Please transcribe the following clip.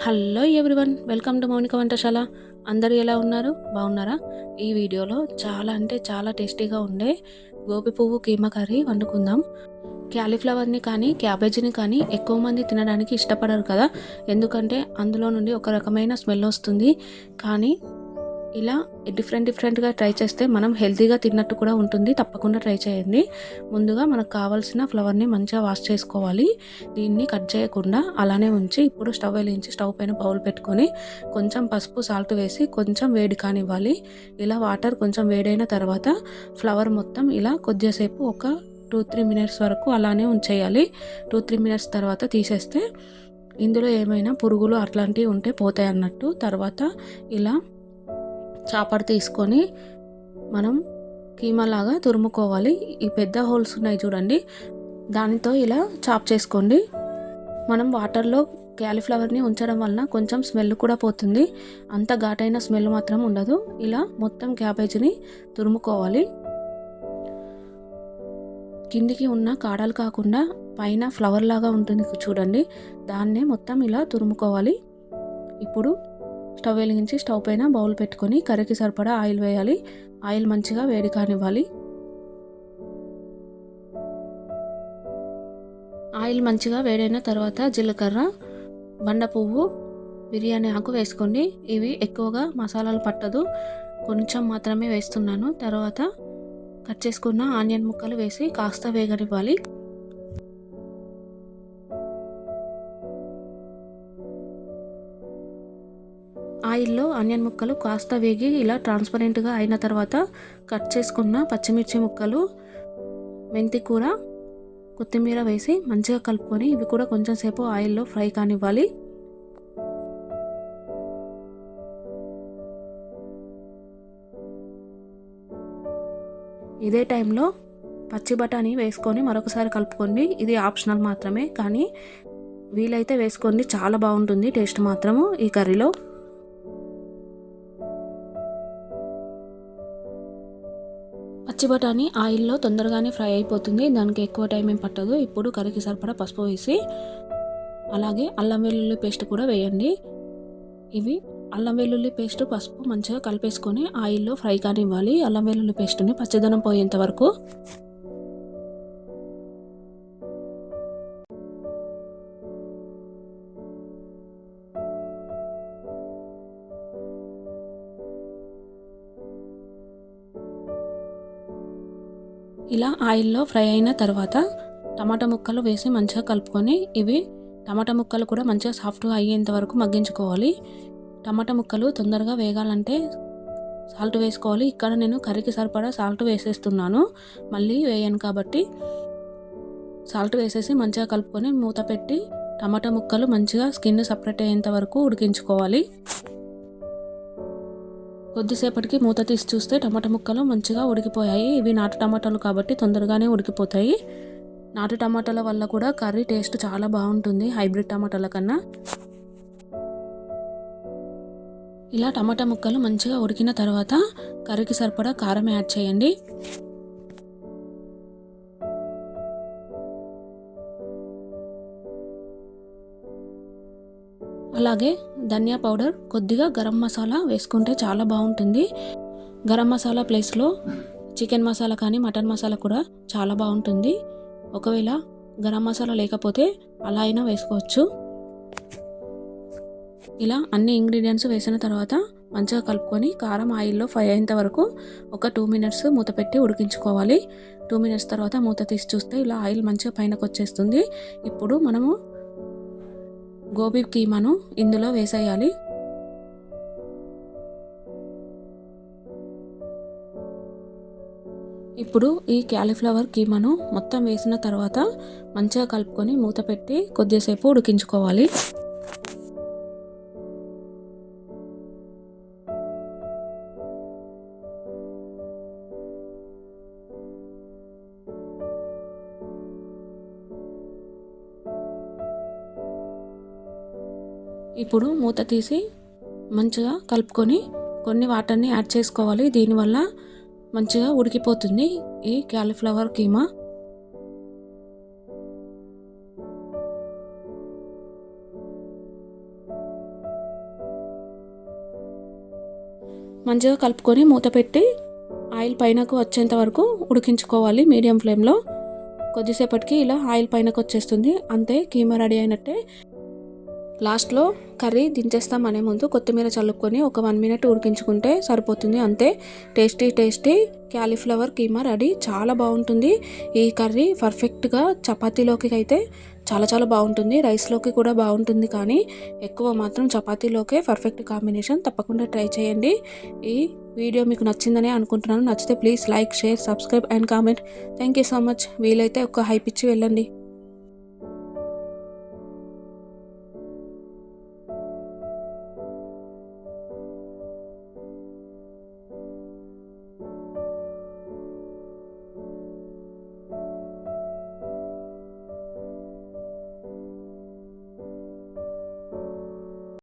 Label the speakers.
Speaker 1: Hello everyone welcome to Mounika వంటశాల. అందరూ ఎలా ఉన్నారు? బాగున్నారా? ఈ వీడియోలో చాలా అంటే చాలా టేస్టీగా ఉండే గోపి పువ్వు కీమా కర్రీ వండుకుందాం. క్యాలీఫ్లవర్ని కానీ క్యాబేజీని కానీ ఎక్కువ మంది తినడానికి ఇష్టపడరు కదా. ఎందుకంటే అందులో నుండి ఒక రకమైన స్మెల్ వస్తుంది. కానీ ఇలా డిఫరెంట్ డిఫరెంట్గా ట్రై చేస్తే మనం హెల్తీగా తిన్నట్టు కూడా ఉంటుంది. తప్పకుండా ట్రై చేయండి. ముందుగా మనకు కావాల్సిన ఫ్లవర్ని మంచిగా వాష్ చేసుకోవాలి. దీన్ని కట్ చేయకుండా అలానే ఉంచి ఇప్పుడు స్టవ్ వెలిగించి స్టవ్ పైన బౌల్ పెట్టుకొని కొంచెం పసుపు సాల్ట్ వేసి కొంచెం వేడి కానివ్వాలి. ఇలా వాటర్ కొంచెం వేడైన తర్వాత ఫ్లవర్ మొత్తం ఇలా కొద్దిసేపు ఒక టూ త్రీ మినిట్స్ వరకు అలానే ఉంచేయాలి. టూ త్రీ మినిట్స్ తర్వాత తీసేస్తే ఇందులో ఏమైనా పురుగులు అట్లాంటివి ఉంటే పోతాయి అన్నట్టు. తర్వాత ఇలా చాపడు తీసుకొని మనం కీమా లాగా తురుముకోవాలి. ఈ పెద్ద హోల్స్ ఉన్నాయి చూడండి. దానితో ఇలా చాప్ చేసుకోండి. మనం వాటర్లో క్యాలీఫ్లవర్ని ఉంచడం వలన కొంచెం స్మెల్ కూడా పోతుంది. అంత ఘాటైన స్మెల్ మాత్రం ఉండదు. ఇలా మొత్తం క్యాబేజీని తురుముకోవాలి. కిందికి ఉన్న కాడలు కాకుండా పైన ఫ్లవర్ లాగా ఉంటుంది చూడండి. దాన్నే మొత్తం ఇలా తురుముకోవాలి. ఇప్పుడు స్టవ్ వెలిగించి స్టవ్ పైన బౌల్ పెట్టుకొని కర్రీకి సరిపడా ఆయిల్ వేయాలి. ఆయిల్ మంచిగా వేడి కానివ్వాలి. ఆయిల్ మంచిగా వేడైన తర్వాత జీలకర్ర బండ పువ్వు బిర్యానీ ఆకు వేసుకోండి ఇవి ఎక్కువగా మసాలాలు పట్టదు. కొంచెం మాత్రమే వేస్తున్నాను. తర్వాత కట్ చేసుకున్న ఆనియన్ ముక్కలు వేసి కాస్త వేగనివ్వాలి. ఆయిల్లో ఆనియన్ ముక్కలు కాస్త వేగి ఇలా ట్రాన్స్పరెంట్గా అయిన తర్వాత కట్ చేసుకున్న పచ్చిమిర్చి ముక్కలు మెంతి కూర కొత్తిమీర వేసి మంచిగా కలుపుకొని ఇవి కూడా కొంచెం సేపు ఆయిల్లో ఫ్రై కానివ్వాలి. ఇదే టైంలో పచ్చి బఠానీ వేసుకొని మరొకసారి కలుపుకోండి. ఇది ఆప్షనల్ మాత్రమే కానీ వీలైతే వేసుకోండి. చాలా బాగుంటుంది టేస్ట్ మాత్రము ఈ కర్రీలో. పచ్చి బఠానీ ఆయిల్లో తొందరగానే ఫ్రై అయిపోతుంది. దానికి ఎక్కువ టైం ఏం పట్టదు. ఇప్పుడు కర్రీకి సరిపడా పసుపు వేసి అలాగే అల్లం వెల్లుల్లి పేస్ట్ కూడా వేయండి. ఇవి అల్లం వెల్లుల్లి పేస్ట్ పసుపు మంచిగా కలిపేసుకొని ఆయిల్లో ఫ్రై కానివ్వాలి. అల్లం వెల్లుల్లి పేస్ట్ని పచ్చదనం పోయేంత వరకు ఇలా ఆయిల్లో ఫ్రై అయిన తర్వాత టమాటా ముక్కలు వేసి మంచిగా కలుపుకొని ఇవి టమాటా ముక్కలు కూడా మంచిగా సాఫ్ట్గా అయ్యేంత వరకు మగ్గించుకోవాలి. టమాటా ముక్కలు తొందరగా వేగాలంటే సాల్ట్ వేసుకోవాలి. ఇక్కడ నేను కర్రీకి సరిపడా సాల్ట్ వేసేస్తున్నాను. మళ్ళీ వేయను కాబట్టి సాల్ట్ వేసేసి మంచిగా కలుపుకొని మూత పెట్టి టమాటా ముక్కలు మంచిగా స్కిన్ సపరేట్ అయ్యేంత వరకు ఉడికించుకోవాలి. కొద్దిసేపటికి మూత తీసి చూస్తే టమాటా ముక్కలు మంచిగా ఉడికిపోయాయి. ఇవి నాటు టమాటాలు కాబట్టి తొందరగానే ఉడికిపోతాయి. నాటు టమాటాల వల్ల కూడా కర్రీ టేస్ట్ చాలా బాగుంటుంది హైబ్రిడ్ టమాటాల కన్నా. ఇలా టమాటా ముక్కలు మంచిగా ఉడికిన తర్వాత కర్రీకి సరిపడా కారం యాడ్ చేయండి. అలాగే ధనియా పౌడర్ కొద్దిగా గరం మసాలా వేసుకుంటే చాలా బాగుంటుంది. గరం మసాలా ప్లేస్లో చికెన్ మసాలా కానీ మటన్ మసాలా కూడా చాలా బాగుంటుంది. ఒకవేళ గరం మసాలా లేకపోతే అలా అయినా వేసుకోవచ్చు. ఇలా అన్ని ఇంగ్రీడియంట్స్ వేసిన తర్వాత మంచిగా కలుపుకొని కారం ఆయిల్లో ఫ్రై అయ్యేంత వరకు ఒక టూ మినిట్స్ మూత పెట్టి ఉడికించుకోవాలి. టూ మినిట్స్ తర్వాత మూత తీసి చూస్తే ఇలా ఆయిల్ మంచిగా పైనకు వచ్చేస్తుంది ఇప్పుడు మనము గోబీ కీమాను ఇందులో వేసేయాలి. ఇప్పుడు ఈ క్యాలీఫ్లవర్ కీమాను మొత్తం వేసిన తర్వాత మంచిగా కలుపుకొని మూత పెట్టి కొద్దిసేపు ఉడికించుకోవాలి. ఇప్పుడు మూత తీసి మంచిగా కలుపుకొని కొన్ని వాటర్ని యాడ్ చేసుకోవాలి. దీనివల్ల మంచిగా ఉడికిపోతుంది ఈ క్యాలీఫ్లవర్ కీమా. మంచిగా కలుపుకొని మూత పెట్టి ఆయిల్ పైనకు వచ్చేంత వరకు ఉడికించుకోవాలి మీడియం ఫ్లేమ్లో. కొద్దిసేపటికి ఇలా ఆయిల్ పైనకు వచ్చేస్తుంది. అంతే కీమా రెడీ అయినట్టే. లాస్ట్లో కర్రీ దించేస్తాం అనే ముందు కొత్తిమీర చల్లుకొని ఒక వన్ మినిట్ ఉడికించుకుంటే సరిపోతుంది అంతే. Tasty tasty cauliflower keema ready. చాలా బాగుంటుంది. ఈ కర్రీ పర్ఫెక్ట్గా చపాతీలోకి అయితే చాలా చాలా బాగుంటుంది. రైస్లోకి కూడా బాగుంటుంది కానీ ఎక్కువ మాత్రం చపాతీలోకే పర్ఫెక్ట్ కాంబినేషన్ తప్పకుండా ట్రై చేయండి. ఈ వీడియో మీకు నచ్చిందని అనుకుంటున్నాను. నచ్చితే please like share subscribe and comment. Thank you so much. వీలైతే ఒక హైప్ ఇచ్చి వెళ్ళండి.